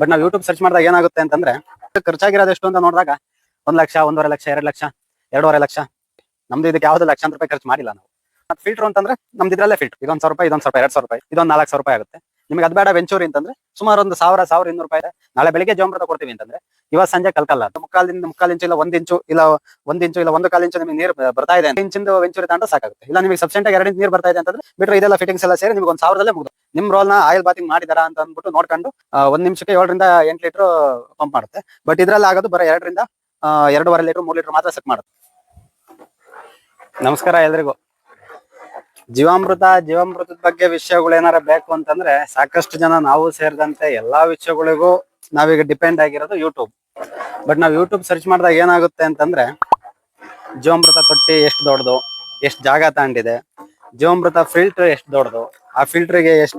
But ನಾವು YouTube search ಮಾಡಿದಾಗ ಏನಾಗುತ್ತೆ ಅಂತಂದ್ರೆ ಖರ್ಚಾಗಿರೋದು ಎಷ್ಟು ಅಂತ ನೋಡಿದಾಗ ಒಂದ್ ಲಕ್ಷ, ಒಂದೂವರೆ ಲಕ್ಷ, ಎರಡು ಲಕ್ಷ, ಎರಡೂವರೆ ಲಕ್ಷ. ನಮ್ದು ಇದಕ್ಕೆ ಯಾವ್ದು ಲಕ್ಷಾಂತರ ರೂಪಾಯಿ ಖರ್ಚು ಮಾಡಿಲ್ಲ ನಾವು. ಫಿಲ್ಟರ್ ಅಂತಂದ್ರೆ ನಮ್ದು ಇದ್ರಲ್ಲೇ ಫಿಲ್ಟರ್ ಇದೊಂದ್ ಸಾವಿರ ರೂಪಾಯಿ, ಇದೊಂದ್ ಸಾವಿರ ಎರಡ್ ಸಾವಿರ ರೂಪಾಯಿ, ಇದೊಂದ್ ನಾಲ್ಕು ಸಾವಿರ ರೂಪಾಯಿ ಆಗುತ್ತೆ. ನಿಮಗೆ ಅದು ಬೇಡ ವೆಂಚೂರಿ ಅಂತಂದ್ರೆ ಸುಮಾರು ಒಂದು ಸಾವಿರ ಸಾವಿರ ಇನ್ನೂರು ರೂಪಾಯಿ ನಾಳೆ ಬೆಳಿಗ್ಗೆ ಜೋಮೃತ ಕೊಡ್ತೀವಿ ಅಂತಂದ್ರೆ ಇವತ್ತು ಸಂಜೆ ಕಲ್ಕಲ್ಲ. ಮುಕ್ಕಾಲಿಂದ, ಮುಕ್ಕಾಲ್ ಇಂಚು ಇಲ್ಲ ಒಂದ್ ಇಂಚು ಇಲ್ಲ ಒಂದ್ ಇಂಚು ಇಲ್ಲ ಒಂದು ಕಾಲು ಇಂಚು ನಿಮಗೆ ನೀರು ಬರ್ತಾ ಇದೆ ಇಂಚಿಂದು ವೆಂಚೂರಿ ತಾಂಡ ಸಾಕಾಗುತ್ತೆ. ಇಲ್ಲ ನಿಮಗೆ ಸಬ್ಸೆಂಟ್ ಎರಡು ಇಂಚು ನೀರು ಬರ್ತಾ ಇದೆ ಅಂತಂದ್ರೆ ಬಿಟ್ರೆ ಇದೆಲ್ಲ ಫಿಟಿಂಗ್ಸ್ ಎಲ್ಲ ಸೇರಿ ನಿಮ್ಗೆ ಒಂದು ಸಾವಿರದಲ್ಲೇ ಮುಗಿದು. ನಿಮ್ ರೋಲ್ನ ಆಯಿಲ್ ಬಾತಿಂಗ್ ಮಾಡಿದಾರ ಅಂತ ಅಂದ್ಬಿಟ್ಟು ನೋಡ್ಕೊಂಡು ಒಂದ್ ನಿಮಿಷಕ್ಕೆ ಏಳರಿಂದ ಎಂಟು ಲೀಟರ್ ಪಂಪ್ ಮಾಡುತ್ತೆ. ಬಟ್ ಇದ್ರಲ್ಲಿ ಆಗೋದು ಬರೋ ಎರಡರಿಂದ ಎರಡೂವರೆ ಲೀಟರ್ ಮೂರು ಲೀಟರ್ ಮಾತ್ರ ಸೆಟ್ ಮಾಡುತ್ತೆ. ನಮಸ್ಕಾರ ಎಲ್ರಿಗೂ. ಜೀವಾಮೃತ ಜೀವಾಮೃತದ ಬಗ್ಗೆ ವಿಷಯಗಳು ಏನಾರ ಬೇಕು ಅಂತಂದ್ರೆ ಸಾಕಷ್ಟು ಜನ ನಾವು ಸೇರಿದಂತೆ ಎಲ್ಲಾ ವಿಷಯಗಳಿಗೂ ನಾವೀಗ ಡಿಪೆಂಡ್ ಆಗಿರೋದು ಯೂಟ್ಯೂಬ್ ಬಟ್ ನಾವು ಯೂಟ್ಯೂಬ್ ಸರ್ಚ್ ಮಾಡಿದಾಗ ಏನಾಗುತ್ತೆ ಅಂತಂದ್ರೆ ಜೀವಾಮೃತ ತೊಟ್ಟಿ ಎಷ್ಟು ದೊಡ್ಡದು ಎಷ್ಟು ಜಾಗ ತಾಂಡಿದೆ ಜೀವಾಮೃತ ಫಿಲ್ಟರ್ ಎಷ್ಟು ದೊಡ್ಡದು ಆ ಫಿಲ್ಟರ್ಗೆ ಎಷ್ಟು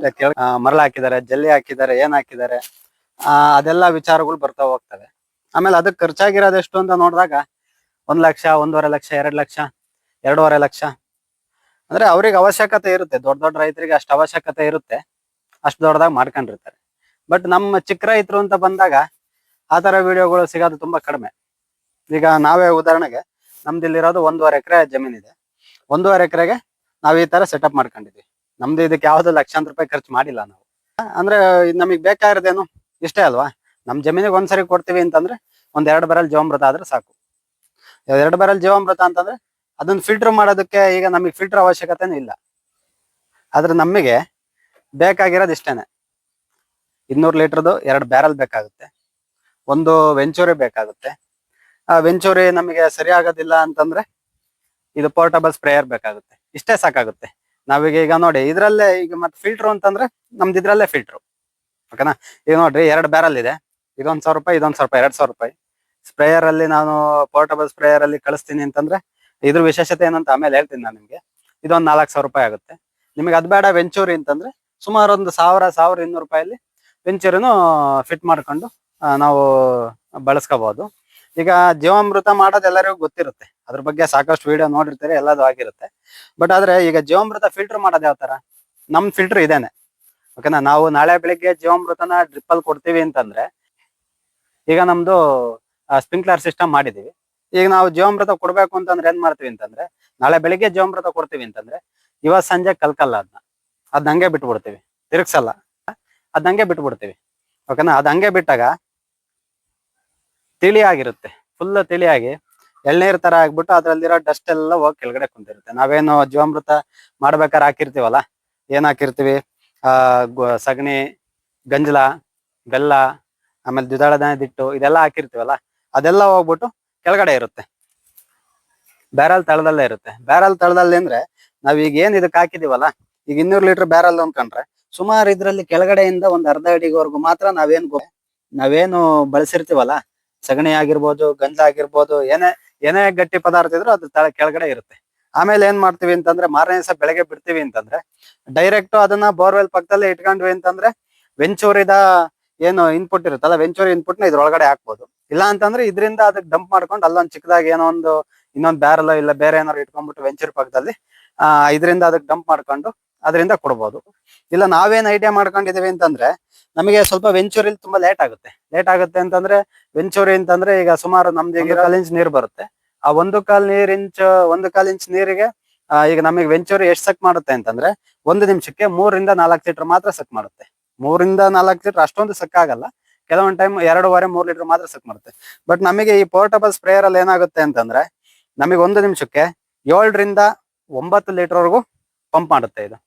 ಮರಳ ಹಾಕಿದ್ದಾರೆ ಜಲ್ಲಿ ಹಾಕಿದ್ದಾರೆ ಏನ್ ಹಾಕಿದ್ದಾರೆ ಆ, ಅದೆಲ್ಲ ವಿಚಾರಗಳು ಬರ್ತಾ ಹೋಗ್ತವೆ. ಆಮೇಲೆ ಅದಕ್ಕೆ ಖರ್ಚಾಗಿರೋದು ಎಷ್ಟು ಅಂತ ನೋಡಿದಾಗ ಒಂದ್ ಲಕ್ಷ ಒಂದೂವರೆ ಲಕ್ಷ ಎರಡ್ ಲಕ್ಷ ಎರಡೂವರೆ ಲಕ್ಷ ಅಂದ್ರೆ ಅವ್ರಿಗೆ ಅವಶ್ಯಕತೆ ಇರುತ್ತೆ. ದೊಡ್ಡ ದೊಡ್ಡ ರೈತರಿಗೆ ಅಷ್ಟು ಅವಶ್ಯಕತೆ ಇರುತ್ತೆ. ಅಷ್ಟು ದೊಡ್ಡದಾಗಿ ಮಾಡ್ಕೊಂಡಿರ್ತಾರೆ. ಬಟ್ ನಮ್ಮ ಚಿಕ್ಕ ರೈತರು ಅಂತ ಬಂದಾಗ ಆ ತರ ವಿಡಿಯೋಗಳು ಸಿಗೋದು ತುಂಬಾ ಕಡಿಮೆ. ಈಗ ನಾವೇ ಉದಾಹರಣೆಗೆ ನಮ್ದು ಇಲ್ಲಿರೋದು ಒಂದೂವರೆ ಎಕರೆ ಜಮೀನಿದೆ ಒಂದೂವರೆ ಎಕರೆಗೆ ನಾವು ಈ ತರ ಸೆಟಪ್ ಮಾಡ್ಕೊಂಡಿದ್ವಿ. ನಮ್ದು ಇದಕ್ಕೆ ಯಾವ್ದು ಲಕ್ಷಾಂತರ ರೂಪಾಯಿ ಖರ್ಚು ಮಾಡಿಲ್ಲ ನಾವು. ಅಂದ್ರೆ ನಮಗ್ ಬೇಕಾಗಿರೋದೇನು? ಇಷ್ಟೇ ಅಲ್ವಾ? ನಮ್ ಜಮೀನಿಗೆ ಒಂದ್ಸರಿ ಕೊಡ್ತೀವಿ ಅಂತಂದ್ರೆ ಒಂದ್ ಎರಡು ಬರಲ್ ಜೀವಾಮೃತ ಆದ್ರೆ ಸಾಕು. ಎರಡು ಬರಲ್ ಜೀವಾಮೃತ ಅಂತಂದ್ರೆ ಅದನ್ನ ಫಿಲ್ಟರ್ ಮಾಡೋದಕ್ಕೆ ಈಗ ನಮಗೆ ಫಿಲ್ಟರ್ ಅವಶ್ಯಕತೆನೂ ಇಲ್ಲ. ಆದ್ರೆ ನಮಗೆ ಬೇಕಾಗಿರೋದು ಇಷ್ಟೇನೆ. ಇನ್ನೂರು ಲೀಟರ್ದು ಎರಡು ಬ್ಯಾರಲ್ ಬೇಕಾಗುತ್ತೆ. ಒಂದು ವೆಂಚೂರಿ ಬೇಕಾಗುತ್ತೆ. ಆ ವೆಂಚೂರಿ ನಮಗೆ ಸರಿ ಆಗೋದಿಲ್ಲ ಅಂತಂದ್ರೆ ಇದು ಪೋರ್ಟಬಲ್ ಸ್ಪ್ರೇಯರ್ ಬೇಕಾಗುತ್ತೆ. ಇಷ್ಟೇ ಸಾಕಾಗುತ್ತೆ. ನಾವೀಗ ಈಗ ನೋಡಿ, ಇದ್ರಲ್ಲೇ ಈಗ ಮತ್ತೆ ಫಿಲ್ಟರ್ ಅಂತಂದ್ರೆ ನಮ್ದು ಇದ್ರಲ್ಲೇ ಫಿಲ್ಟರ್ ಓಕೆನಾ ಈಗ ನೋಡ್ರಿ, ಎರಡು ಬ್ಯಾರಲ್ ಇದೆ. ಇದೊಂದು ಸಾವಿರ ರೂಪಾಯಿ, ಇದೊಂದು ಸಾವಿರ ರೂಪಾಯಿ, ಎರಡ್ ಸಾವಿರ ರೂಪಾಯಿ. ಸ್ಪ್ರೇಯರ್ ಅಲ್ಲಿ ನಾನು ಪೋರ್ಟಬಲ್ ಸ್ಪ್ರೇಯರ್ ಅಲ್ಲಿ ಕಳಿಸ್ತೀನಿ ಅಂತಂದ್ರೆ ಇದ್ರ ವಿಶೇಷತೆ ಏನಂತ ಆಮೇಲೆ ಹೇಳ್ತೀನಿ ನಾನು ನಿಮ್ಗೆ. ಇದೊಂದು ನಾಲ್ಕು ಸಾವಿರ ರೂಪಾಯಿ ಆಗುತ್ತೆ. ನಿಮಗೆ ಅದ್ ಬೇಡ ವೆಂಚೂರಿ ಅಂತಂದ್ರೆ ಸುಮಾರು ಒಂದು ಸಾವಿರ ಸಾವಿರ ಇನ್ನೂರು ರೂಪಾಯಲ್ಲಿ ವೆಂಚೂರಿನೂ ಫಿಟ್ ಮಾಡ್ಕೊಂಡು ನಾವು ಬಳಸ್ಕೋಬಹುದು ಈಗ ಜೀವಾಮೃತ ಮಾಡೋದು ಎಲ್ಲರಿಗೂ ಗೊತ್ತಿರುತ್ತೆ. ಅದ್ರ ಬಗ್ಗೆ ಸಾಕಷ್ಟು ವಿಡಿಯೋ ನೋಡಿರ್ತೀರಿ, ಎಲ್ಲದು ಆಗಿರುತ್ತೆ. ಬಟ್ ಆದ್ರೆ ಈಗ ಜೀವಾಮೃತ ಫಿಲ್ಟರ್ ಮಾಡೋದು ಯಾವ ತರ? ನಮ್ ಫಿಲ್ಟರ್ ಇದೇನೆ. ಓಕೆನಾ ನಾವು ನಾಳೆ ಬೆಳಿಗ್ಗೆ ಜೀವಾಮೃತನ ಡ್ರಿಪ್ಪಲ್ ಕೊಡ್ತೀವಿ ಅಂತಂದ್ರೆ, ಈಗ ನಮ್ದು ಸ್ಪ್ರಿಂಕ್ಲರ್ ಸಿಸ್ಟಮ್ ಮಾಡಿದೀವಿ. ಈಗ ನಾವು ಜೀವಾಮೃತ ಕೊಡ್ಬೇಕು ಅಂತಂದ್ರೆ ಏನ್ ಮಾಡ್ತೀವಿ ಅಂತಂದ್ರೆ, ನಾಳೆ ಬೆಳಿಗ್ಗೆ ಜೀವಾಮೃತ ಕೊಡ್ತೀವಿ ಅಂತಂದ್ರೆ, ಇವತ್ ಸಂಜೆ ಕಲ್ಕಲ್ಲ ಅದನ್ನ ಅದ್ ಹಂಗೆ ಬಿಟ್ಬಿಡ್ತೀವಿ. ತಿರುಗ್ಸಲ್ಲ. ಅದ್ ಹಂಗೆ ಬಿಟ್ಬಿಡ್ತೀವಿ. ಓಕೆನಾ? ಅದ್ ಹಂಗೆ ಬಿಟ್ಟಾಗ ತಿಳಿಯಾಗಿರುತ್ತೆ ಫುಲ್ ತಿಳಿಯಾಗಿ ಎಳ್ನೀರ್ ತರ ಆಗ್ಬಿಟ್ಟು ಅದ್ರಲ್ಲಿರೋ ಡಸ್ಟ್ ಎಲ್ಲ ಹೋಗಿ ಕೆಳಗಡೆ ಕುಂತಿರುತ್ತೆ. ನಾವೇನು ಜೀವಾಮೃತ ಮಾಡ್ಬೇಕಾದ್ರೆ ಹಾಕಿರ್ತೀವಲ್ಲ? ಏನ್ ಹಾಕಿರ್ತೀವಿ? ಆ ಸಗಣಿ, ಗಂಜಲ, ಬೆಲ್ಲ, ಆಮೇಲೆ ದ್ವಿದಳ ಹಿಟ್ಟು ಇದೆಲ್ಲ ಹಾಕಿರ್ತೀವಲ್ಲ? ಅದೆಲ್ಲ ಹೋಗ್ಬಿಟ್ಟು ಕೆಳಗಡೆ ಇರುತ್ತೆ. ಬ್ಯಾರಲ್ ತಳದಲ್ಲೇ ಇರುತ್ತೆ. ಬ್ಯಾರಲ್ ತಳದಲ್ಲಿ ಅಂದ್ರೆ ನಾವ್ ಈಗ ಏನ್ ಇದಕ್ಕೆ ಹಾಕಿದೀವಲ್ಲ, ಈಗ ಇನ್ನೂರು ಲೀಟರ್ ಬ್ಯಾರಲ್ ಅನ್ಕೊಂಡ್ರೆ ಸುಮಾರು ಇದ್ರಲ್ಲಿ ಕೆಳಗಡೆಯಿಂದ ಒಂದ್ ಅರ್ಧ ಅಡಿವರೆಗೂ ಮಾತ್ರ ನಾವೇನ್ ನಾವೇನು ಬಳಸಿರ್ತೀವಲ್ಲ, ಸಗಣಿ ಆಗಿರ್ಬೋದು ಗಂಧ ಆಗಿರ್ಬೋದು, ಏನೇ ಏನೇ ಗಟ್ಟಿ ಪದಾರ್ಥ ಇದ್ರೂ ಅದ್ರ ತಳ ಕೆಳಗಡೆ ಇರುತ್ತೆ. ಆಮೇಲೆ ಏನ್ ಮಾಡ್ತೀವಿ ಅಂತಂದ್ರೆ ಮಾರನೇ ದಿವಸ ಬೆಳಗ್ಗೆ ಬಿಡ್ತೀವಿ ಅಂತಂದ್ರೆ ಡೈರೆಕ್ಟ್ ಅದನ್ನ ಬೋರ್ವೆಲ್ ಪಕ್ಕದಲ್ಲೇ ಇಟ್ಕೊಂಡ್ವಿ ಅಂತಂದ್ರೆ ವೆಂಚೂರಿದ ಏನು ಇನ್ಪುಟ್ ಇರುತ್ತಲ್ಲ ವೆಂಚೂರಿ ಇನ್ಪುಟ್ನ ಇದ್ರೊಳಗಡೆ ಹಾಕ್ಬೋದು. ಇಲ್ಲ ಅಂತಂದ್ರೆ ಇದರಿಂದ ಅದಕ್ಕೆ ಡಂಪ್ ಮಾಡ್ಕೊಂಡು ಅಲ್ಲೊಂದು ಚಿಕ್ಕದಾಗಿ ಏನೋ ಒಂದು ಇನ್ನೊಂದು ಬ್ಯಾರಲ್ ಇಲ್ಲ ಬೇರೆ ಏನಾದ್ರು ಇಟ್ಕೊಂಡ್ಬಿಟ್ಟು ವೆಂಚೂರಿ ಪಕ್ಕದಲ್ಲಿ ಆ ಇದರಿಂದ ಅದಕ್ಕೆ ಡಂಪ್ ಮಾಡ್ಕೊಂಡು ಅದರಿಂದ ಕೊಡ್ಬೋದು. ಇಲ್ಲ ನಾವೇನ್ ಐಡಿಯಾ ಮಾಡ್ಕೊಂಡಿದೀವಿ ಅಂತಂದ್ರೆ ನಮಗೆ ಸ್ವಲ್ಪ ವೆಂಚೂರಿ ತುಂಬಾ ಲೇಟ್ ಆಗುತ್ತೆ. ಲೇಟ್ ಆಗುತ್ತೆ ಅಂತಂದ್ರೆ ವೆಂಚೂರಿ ಅಂತಂದ್ರೆ ಈಗ ಸುಮಾರು ನಮ್ದು ಈಗ ಕಾಲ್ ಇಂಚ್ ನೀರ್ ಬರುತ್ತೆ. ಆ ಒಂದು ಕಾಲ್ ನೀರ್ ಇಂಚ್ ಒಂದು ಕಾಲ್ ಇಂಚ್ ನೀರಿಗೆ ಈಗ ನಮಗೆ ವೆಂಚೂರಿ ಎಷ್ಟು ಸಕ್ ಮಾಡುತ್ತೆ ಅಂತಂದ್ರೆ ಒಂದು ನಿಮಿಷಕ್ಕೆ ಮೂರರಿಂದ ನಾಲ್ಕು ಲೀಟರ್ ಮಾತ್ರ ಸಕ್ ಮಾಡುತ್ತೆ. ಮೂರಿಂದ ನಾಲ್ಕು ಲೀಟರ್ ಅಷ್ಟೊಂದು ಸಕ್ ಆಗಲ್ಲ ಕೆಲವೊಂದು ಟೈಮ್ ಎರಡೂವರೆ ಮೂರು ಲೀಟರ್ ಮಾತ್ರ ಸಕ್ ಮಾಡುತ್ತೆ. ಬಟ್ ನಮಗೆ ಈ ಪೋರ್ಟಬಲ್ ಸ್ಪ್ರೇಯರ್ ಅಲ್ಲಿ ಏನಾಗುತ್ತೆ ಅಂತಂದ್ರೆ, ನಮಗೆ ಒಂದು ನಿಮಿಷಕ್ಕೆ ಏಳರಿಂದ ಒಂಬತ್ತು ಲೀಟರ್ ವರೆಗೂ ಪಂಪ್ ಮಾಡುತ್ತೆ ಇದು.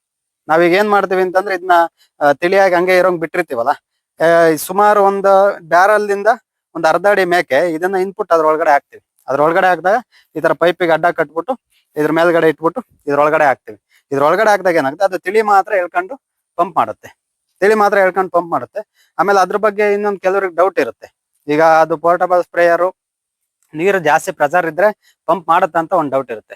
ನಾವೀಗ ಏನ್ ಮಾಡ್ತೀವಿ ಅಂತಂದ್ರೆ ಇದನ್ನ ತಿಳಿಯಾಗಿ ಹಂಗೆ ಇರೋಂಗ್ ಬಿಟ್ಟಿರ್ತೀವಲ್ಲ ಸುಮಾರು ಒಂದು ಬ್ಯಾರಲ್ ಇಂದ ಒಂದು ಅರ್ಧ ಅಡಿ ಮೇಕೆ ಇದನ್ನ ಇನ್ಪುಟ್ ಅದ್ರೊಳಗಡೆ ಹಾಕ್ತಿವಿ. ಅದ್ರೊಳಗಡೆ ಹಾಕಿದಾಗ ಈ ತರ ಪೈಪಿಗೆ ಅಡ್ಡ ಕಟ್ಬಿಟ್ಟು ಇದ್ರ ಮೇಲ್ಗಡೆ ಇಟ್ಬಿಟ್ಟು ಇದ್ರೊಳಗಡೆ ಹಾಕ್ತಿವಿ. ಇದ್ರೊಳಗಡೆ ಹಾಕಿದಾಗ ಏನಾಗುತ್ತೆ, ಅದು ತಿಳಿ ಮಾತ್ರ ಹೇಳ್ಕೊಂಡು ಪಂಪ್ ಮಾಡುತ್ತೆ. ತಿಳಿ ಮಾತ್ರ ಹೇಳ್ಕೊಂಡು ಪಂಪ್ ಮಾಡುತ್ತೆ. ಆಮೇಲೆ ಅದ್ರ ಬಗ್ಗೆ ಇನ್ನೊಂದು ಕೆಲವ್ರಿಗೆ ಡೌಟ್ ಇರುತ್ತೆ. ಈಗ ಅದು ಪೋರ್ಟಬಲ್ ಸ್ಪ್ರೇಯರು ನೀರು ಜಾಸ್ತಿ ಪ್ರೆಸರ್ ಇದ್ರೆ ಪಂಪ್ ಮಾಡುತ್ತೆ ಅಂತ ಒಂದು ಡೌಟ್ ಇರುತ್ತೆ.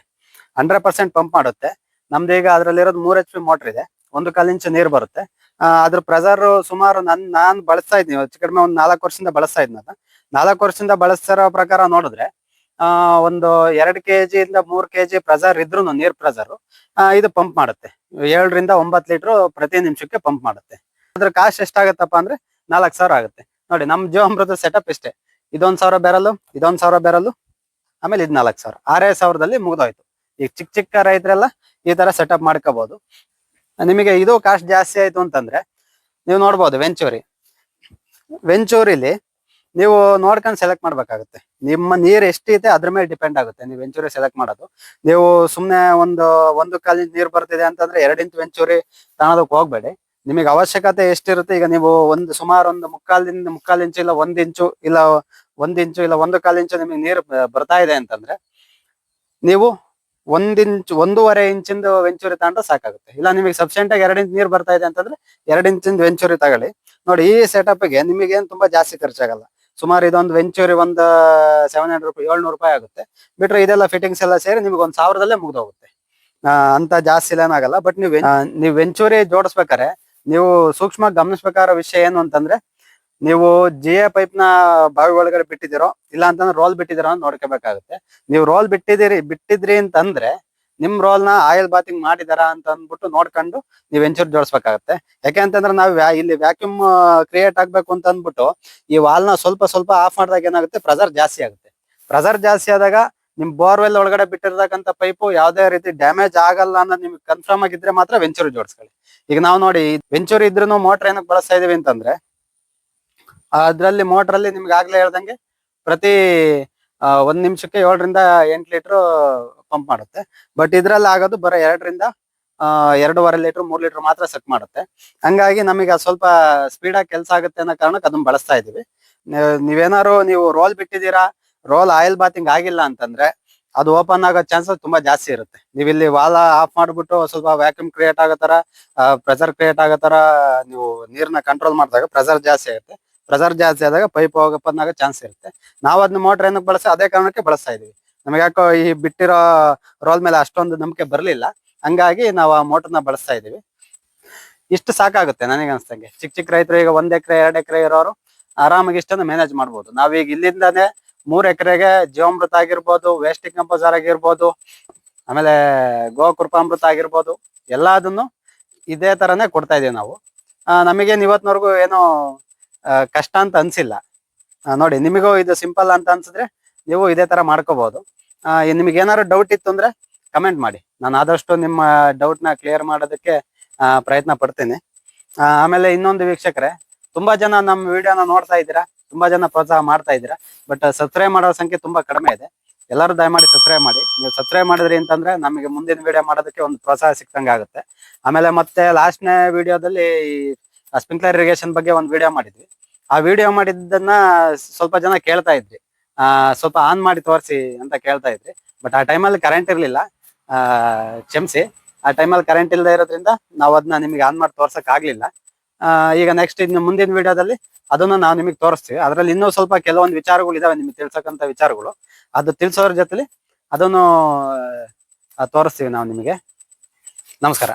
ಹಂಡ್ರೆಡ್ ಪರ್ಸೆಂಟ್ ಪಂಪ್ ಮಾಡುತ್ತೆ. ನಮ್ದು ಈಗ ಅದ್ರಲ್ಲಿರೋದು ಮೂರ್ ಎಚ್ ಪಿ ಮೋಟರ್ ಇದೆ. ಒಂದು ಕಾಲ್ ಇಂಚು ನೀರು ಬರುತ್ತೆ. ಅದ್ರ ಪ್ರೆಸರ್ ಸುಮಾರು ನನ್, ನಾನ್ ಬಳಸ್ತಾ ಇದ್ದೀನಿ. ಹೆಚ್ಚು ಕಡಿಮೆ ಒಂದು ನಾಲ್ಕು ವರ್ಷದಿಂದ ಬಳಸ್ತಾ ಇದ್ನ ನಾಲ್ಕು ವರ್ಷದಿಂದ ಬಳಸ್ತಿರೋ ಪ್ರಕಾರ ನೋಡಿದ್ರೆ, ಆ, ಒಂದು ಕೆ ಕೆಜಿ ಇಂದ ಮೂರ್ ಕೆಜಿ ಪ್ರೆಸರ್ ಇದ್ರು ನೀರ್ ಪ್ರೆಸರ್ ಇದು ಪಂಪ್ ಮಾಡುತ್ತೆ. ಏಳರಿಂದ ಒಂಬತ್ತು ಲೀಟರ್ ಪ್ರತಿ ನಿಮಿಷಕ್ಕೆ ಪಂಪ್ ಮಾಡುತ್ತೆ. ಅದ್ರ ಕಾಸ್ಟ್ ಎಷ್ಟಾಗತ್ತಪ್ಪ ಅಂದ್ರೆ ನಾಲ್ಕು ಸಾವಿರ ಆಗುತ್ತೆ. ನೋಡಿ, ನಮ್ ಜೀವಾಮೃತ ಸೆಟಪ್ ಇಷ್ಟೇ ಇದೊಂದ್ ಸಾವಿರ ಬೆರಲು, ಇದೊಂದ್ ಸಾವಿರ ಬೆರಲು, ಆಮೇಲೆ ಇದ್ ನಾಲ್ಕು ಸಾವಿರ. ಆರೇ ಸಾವಿರದಲ್ಲಿ ಮುಗ್ದೋಯ್ತು. ಈಗ ಚಿಕ್ಕ ಚಿಕ್ಕ ರೈತರೆಲ್ಲ ಈ ತರ ಸೆಟಪ್ ಮಾಡ್ಕೋಬಹುದು ನಿಮಗೆ ಇದು ಕಾಸ್ಟ್ ಜಾಸ್ತಿ ಆಯ್ತು ಅಂತಂದ್ರೆ, ನೀವು ನೋಡ್ಬೋದು ವೆಂಚೂರಿ ವೆಂಚೂರಿಲಿ ನೀವು ನೋಡ್ಕೊಂಡು ಸೆಲೆಕ್ಟ್ ಮಾಡ್ಬೇಕಾಗುತ್ತೆ. ನಿಮ್ಮ ನೀರ್ ಎಷ್ಟಿದೆ ಅದ್ರ ಮೇಲೆ ಡಿಪೆಂಡ್ ಆಗುತ್ತೆ. ನೀವು ವೆಂಚೂರಿ ಸೆಲೆಕ್ಟ್ ಮಾಡೋದು. ನೀವು ಸುಮ್ನೆ ಒಂದು ಒಂದು ಕಾಲಿಂಚ್ ನೀರ್ ಬರ್ತಿದೆ ಅಂತಂದ್ರೆ ಎರಡಿಂತ ವೆಂಚೂರಿ ತಗೊಳೋದಕ್ಕೆ ಹೋಗ್ಬೇಡಿ. ನಿಮಗೆ ಅವಶ್ಯಕತೆ ಎಷ್ಟಿರುತ್ತೆ, ಈಗ ನೀವು ಒಂದು ಸುಮಾರು ಒಂದು ಮುಕ್ಕಾಲಿಂದ ಮುಕ್ಕಾಲ್ ಇಂಚು ಇಲ್ಲ ಒಂದ್ ಇಂಚು ಇಲ್ಲ ಒಂದ್ ಇಂಚು ಇಲ್ಲ ಒಂದು ಕಾಲ್ ಇಂಚು ನಿಮಗೆ ನೀರು ಬರ್ತಾ ಇದೆ ಅಂತಂದ್ರೆ ನೀವು ಒಂದ್ ಇಂಚ್, ಒಂದೂವರೆ ಇಂಚಿಂದ ವೆಂಚೂರಿ ತಗೊಂಡ್ರೆ ಸಾಕಾಗುತ್ತೆ. ಇಲ್ಲ ನಿಮಗೆ ಸಬ್ಸೆಂಟ್ ಆಗಿ ಎರಡು ಇಂಚ್ ನೀರು ಬರ್ತಾ ಇದೆ ಅಂತಂದ್ರೆ ಎರಡು ಇಂಚಿಂದ ವೆಂಚೂರಿ ತಗೊಳ್ಳಿ. ನೋಡಿ, ಈ ಸೆಟಪ್ಗೆ ನಿಮಗೆ ಏನ್ ತುಂಬಾ ಜಾಸ್ತಿ ಖರ್ಚಾಗಲ್ಲ. ಸುಮಾರು ಇದೊಂದು ವೆಂಚೂರಿ ಒಂದ್ ಸೆವೆನ್ ಹಂಡ್ರೆಡ್ ರೂಪಾಯಿ, ಏಳ್ನೂರು ರೂಪಾಯಿ ಆಗುತ್ತೆ. ಬಿಟ್ರೆ ಇದೆಲ್ಲ ಫಿಟ್ಟಿಂಗ್ಸ್ ಎಲ್ಲ ಸೇರಿ ನಿಮ್ಗೆ ಒಂದ್ ಸಾವಿರದಲ್ಲೇ ಮುಗ್ದೋಗುತ್ತೆ. ಅಂತ ಜಾಸ್ತಿ ಏನಾಗಲ್ಲ ಬಟ್ ನೀವು ನೀವು ವೆಂಚೂರಿ ಜೋಡಿಸ್ಬೇಕಾರೆ ನೀವು ಸೂಕ್ಷ್ಮ ಗಮನಿಸಬೇಕಾದ ವಿಷಯ ಏನು ಅಂತಂದ್ರೆ, ನೀವು ಜಿ ಎ ಪೈಪ್ನ ಬಾವಿ ಒಳಗಡೆ ಬಿಟ್ಟಿದ್ದೀರೋ, ಇಲ್ಲ ಅಂತಂದ್ರೆ ರೋಲ್ ಬಿಟ್ಟಿದ್ದೀರೋ ಅಂತ ನೋಡ್ಕೋಬೇಕಾಗುತ್ತೆ. ನೀವು ರೋಲ್ ಬಿಟ್ಟಿದ್ದೀರಿ, ಬಿಟ್ಟಿದ್ರಿ ಅಂತಂದ್ರೆ ನಿಮ್ ರೋಲ್ನ ಆಯಿಲ್ ಬಾತಿಂಗ್ ಮಾಡಿದಾರ ಅಂತ ಅಂದ್ಬಿಟ್ಟು ನೋಡ್ಕೊಂಡು ನೀವು ಎಂಚೂರ್ ಜೋಡಿಸ್ಬೇಕಾಗತ್ತೆ. ಯಾಕೆ ಅಂತಂದ್ರೆ ನಾವು ಇಲ್ಲಿ ವ್ಯಾಕ್ಯೂಮ್ ಕ್ರಿಯೇಟ್ ಆಗ್ಬೇಕು ಅಂತ ಅಂದ್ಬಿಟ್ಟು ಈ ವಾಲ್ನ ಸ್ವಲ್ಪ ಸ್ವಲ್ಪ ಆಫ್ ಮಾಡಿದಾಗ ಏನಾಗುತ್ತೆ? ಪ್ರೆಸರ್ ಜಾಸ್ತಿ ಆಗುತ್ತೆ. ಪ್ರೆಸರ್ ಜಾಸ್ತಿ ಆದಾಗ ನಿಮ್ ಬೋರ್ವೆಲ್ ಒಳಗಡೆ ಬಿಟ್ಟಿರ್ತಕ್ಕಂಥ ಪೈಪು ಯಾವ್ದೇ ರೀತಿ ಡ್ಯಾಮೇಜ್ ಆಗಲ್ಲ ಅನ್ನೋದು ನಿಮ್ಗೆ ಕನ್ಫರ್ಮ್ ಆಗಿದ್ರೆ ಮಾತ್ರ ವೆಂಚೂರಿ ಜೋಡಿಸ್ಕೊಳ್ಳಿ. ಈಗ ನಾವು ನೋಡಿ ವೆಂಚೂರಿ ಇದ್ರೂ ಮೋಟರ್ ಏನಕ್ಕೆ ಬಳಸ್ತಾ ಇದೀವಿ ಅಂತಂದ್ರೆ, ಅದ್ರಲ್ಲಿ ಮೋಟರ್ ಅಲ್ಲಿ ನಿಮ್ಗೆ ಆಗ್ಲೇ ಹೇಳ್ದಂಗೆ ಪ್ರತಿ ಒಂದ್ ನಿಮಿಷಕ್ಕೆ ಏಳರಿಂದ ಎಂಟು ಲೀಟರ್ ಪಂಪ್ ಮಾಡುತ್ತೆ. ಬಟ್ ಇದ್ರಲ್ಲಿ ಆಗೋದು ಬರೋ ಎರಡರಿಂದ ಎರಡೂವರೆ ಲೀಟರ್ ಮೂರ್ ಲೀಟರ್ ಮಾತ್ರ ಸೆಟ್ ಮಾಡುತ್ತೆ. ಹಂಗಾಗಿ ನಮಗೆ ಸ್ವಲ್ಪ ಸ್ಪೀಡ್ ಆಗಿ ಕೆಲಸ ಆಗುತ್ತೆ ಅನ್ನೋ ಕಾರಣಕ್ಕೆ ಅದನ್ನ ಬಳಸ್ತಾ ಇದೀವಿ. ನೀವ್- ನೀವೇನಾದ್ರು ನೀವು ರೋಲ್ ಬಿಟ್ಟಿದ್ದೀರಾ ರೋಲ್ ಆಯಿಲ್ ಬಾತಿಂಗ್ ಆಗಿಲ್ಲ ಅಂತಂದ್ರೆ ಅದು ಓಪನ್ ಆಗೋ ಚಾನ್ಸಸ್ ತುಂಬಾ ಜಾಸ್ತಿ ಇರುತ್ತೆ. ನೀವು ಇಲ್ಲಿ ವಾಲ ಆಫ್ ಮಾಡ್ಬಿಟ್ಟು ಸ್ವಲ್ಪ ವ್ಯಾಕ್ಯೂಮ್ ಕ್ರಿಯೇಟ್ ಆಗೋ ತರ ಪ್ರೆಷರ್ ಕ್ರಿಯೇಟ್ ಆಗೋ ತರ ನೀವು ನೀರ್ನ ಕಂಟ್ರೋಲ್ ಮಾಡಿದಾಗ ಪ್ರೆಸರ್ ಜಾಸ್ತಿ ಆಗುತ್ತೆ. ಪ್ರೆಸರ್ ಜಾಸ್ತಿ ಆದಾಗ ಪೈಪ್ ಓಪನ್ ಆಗೋ ಚಾನ್ಸ್ ಇರುತ್ತೆ. ನಾವು ಅದನ್ನ ಮೋಟರ್ ಏನಕ್ಕೆ ಬಳಸಿ, ಅದೇ ಕಾರಣಕ್ಕೆ ಬಳಸ್ತಾ ಇದೀವಿ. ನಮಗೆ ಯಾಕೋ ಈ ಬಿಟ್ಟಿರೋ ರೋಲ್ ಮೇಲೆ ಅಷ್ಟೊಂದು ನಂಬಿಕೆ ಬರಲಿಲ್ಲ. ಹಂಗಾಗಿ ನಾವು ಆ ಮೋಟರ್ನ ಬಳಸ್ತಾ ಇದೀವಿ. ಇಷ್ಟು ಸಾಕಾಗುತ್ತೆ ನನಗೆ ಅನ್ಸ್ತಂಗೆ ಚಿಕ್ಕ ಚಿಕ್ಕ ರೈತರು ಈಗ ಒಂದ್ ಎಕರೆ, ಎರಡ್ ಎಕರೆ ಇರೋರು ಆರಾಮಾಗಿ ಇಷ್ಟನ್ನು ಮ್ಯಾನೇಜ್ ಮಾಡ್ಬೋದು. ನಾವೀಗ ಇಲ್ಲಿಂದಾನೆ ಮೂರ್ ಎಕರೆಗೆ ಜೀವಾಮೃತ ಆಗಿರ್ಬೋದು ವೇಸ್ಟ್ ಕಂಪೋಸರ್ ಆಗಿರ್ಬೋದು, ಆಮೇಲೆ ಗೋಕೃಪಾಮೃತ ಆಗಿರ್ಬೋದು, ಎಲ್ಲದನ್ನು ಇದೇ ತರನೇ ಕೊಡ್ತಾ ಇದೀವಿ ನಾವು. ನಮಗೇನ್ ಇವತ್ನವರೆಗೂ ಏನೋ ಕಷ್ಟ ಅಂತ ಅನ್ಸಿಲ್ಲ. ನೋಡಿ, ನಿಮಗೂ ಇದು ಸಿಂಪಲ್ ಅಂತ ಅನ್ಸಿದ್ರೆ ನೀವು ಇದೇ ತರ ಮಾಡ್ಕೋಬಹುದು ನಿಮಗೆ ಏನಾದ್ರು ಡೌಟ್ ಇತ್ತು ಅಂದ್ರೆ ಕಮೆಂಟ್ ಮಾಡಿ. ನಾನು ಆದಷ್ಟು ನಿಮ್ಮ ಡೌಟ್ನ ಕ್ಲಿಯರ್ ಮಾಡೋದಕ್ಕೆ ಪ್ರಯತ್ನ ಪಡ್ತೀನಿ. ಆಮೇಲೆ ಇನ್ನೊಂದು ವೀಕ್ಷಕರೇ, ತುಂಬಾ ಜನ ನಮ್ಮ ವಿಡಿಯೋನ ನೋಡ್ತಾ ಇದ್ದೀರಾ? ತುಂಬಾ ಜನ ಪ್ರೋತ್ಸಾಹ ಮಾಡ್ತಾ ಇದ್ದೀರಾ. ಬಟ್ ಸಬ್ಸ್ಕ್ರೈಬ್ ಮಾಡೋ ಸಂಖ್ಯೆ ತುಂಬಾ ಕಡಿಮೆ ಇದೆ. ಎಲ್ಲರೂ ದಯಮಾಡಿ ಸಬ್ಸ್ಕ್ರೈಬ್ ಮಾಡಿ. ನೀವು ಸಬ್ಸ್ಕ್ರೈಬ್ ಮಾಡಿದ್ರಿ ಅಂತಂದ್ರೆ ನಮಗೆ ಮುಂದಿನ ವಿಡಿಯೋ ಮಾಡೋದಕ್ಕೆ ಒಂದು ಪ್ರೋತ್ಸಾಹ ಸಿಕ್ಕಂಗೆ ಆಗುತ್ತೆ. ಆಮೇಲೆ ಮತ್ತೆ ಲಾಸ್ಟ್ನೇ ವಿಡಿಯೋದಲ್ಲಿ ಸ್ಪ್ರಿಂಕ್ಲರ್ ಇರಿಗೇಷನ್ ಬಗ್ಗೆ ಒಂದು ವಿಡಿಯೋ ಮಾಡಿದ್ವಿ. ಆ ವಿಡಿಯೋ ಮಾಡಿದ್ದನ್ನ ಸ್ವಲ್ಪ ಜನ ಕೇಳ್ತಾ ಇದ್ವಿ ಆ, ಸ್ವಲ್ಪ ಆನ್ ಮಾಡಿ ತೋರಿಸಿ ಅಂತ ಕೇಳ್ತಾ ಇದ್ವಿ ಬಟ್ ಆ ಟೈಮಲ್ಲಿ ಕರೆಂಟ್ ಇರಲಿಲ್ಲ. ಕ್ಷಮಿಸಿ. ಆ ಟೈಮಲ್ಲಿ ಕರೆಂಟ್ ಇಲ್ಲದೆ ಇರೋದ್ರಿಂದ ನಾವು ಅದನ್ನ ನಿಮಗೆ ಆನ್ ಮಾಡಿ ತೋರ್ಸಕ್ ಆಗ್ಲಿಲ್ಲ ಈಗ ನೆಕ್ಸ್ಟ್ ಇನ್ನು ಮುಂದಿನ ವಿಡಿಯೋದಲ್ಲಿ ಅದನ್ನು ನಾವು ನಿಮಗೆ ತೋರಿಸ್ತೀವಿ. ಅದರಲ್ಲಿ ಇನ್ನೂ ಸ್ವಲ್ಪ ಕೆಲವೊಂದು ವಿಚಾರಗಳು ಇದಾವೆ ನಿಮಗೆ ತಿಳ್ಸಕ್ಕಂತ ವಿಚಾರಗಳು. ಅದು ತಿಳಿಸೋದ್ರ ಜೊತೆಲಿ ಅದನ್ನು ತೋರಿಸ್ತೀವಿ ನಾವು ನಿಮಗೆ. ನಮಸ್ಕಾರ.